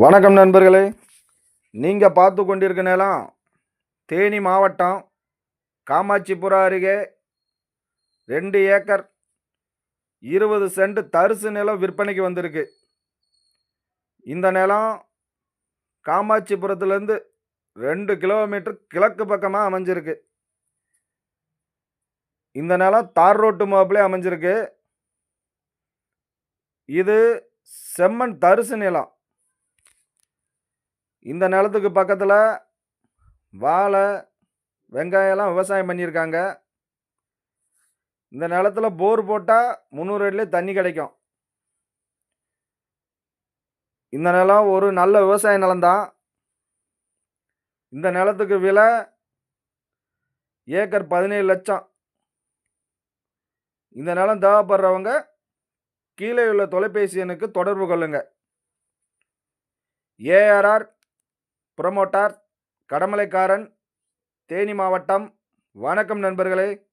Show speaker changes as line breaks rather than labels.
வணக்கம் நண்பர்களே. நீங்கள் பார்த்து கொண்டிருக்க நிலம் தேனி மாவட்டம் காமாட்சிபுரம் அருகே ரெண்டு ஏக்கர் இருபது சென்ட் தரிசு நிலம் விற்பனைக்கு வந்திருக்கு. இந்த நிலம் காமாட்சிபுரத்துலேருந்து ரெண்டு கிலோமீட்டர் கிழக்கு பக்கமாக அமைஞ்சிருக்கு. இந்த நிலம் தார் ரோட்டு மாப்பிளே அமைஞ்சிருக்கு. இது செம்மண் தரிசு நிலம். இந்த நிலத்துக்கு பக்கத்தில் வாழை வெங்காயம்லாம் விவசாயம் பண்ணியிருக்காங்க. இந்த நிலத்தில் போர் போட்டால் முந்நூறு அடிலே தண்ணி கிடைக்கும். இந்த நிலம் ஒரு நல்ல விவசாய நிலம்தான். இந்த நிலத்துக்கு விலை ஏக்கர் பதினேழு லட்சம். இந்த நிலம் தேவைப்படுறவங்க கீழே உள்ள தொலைபேசி எண்ணுக்கு தொடர்பு கொள்ளுங்க. ஏஆர்ஆர் புரமோட்டார் கடமலைக்காரன் தேனி மாவட்டம். வணக்கம் நண்பர்களே.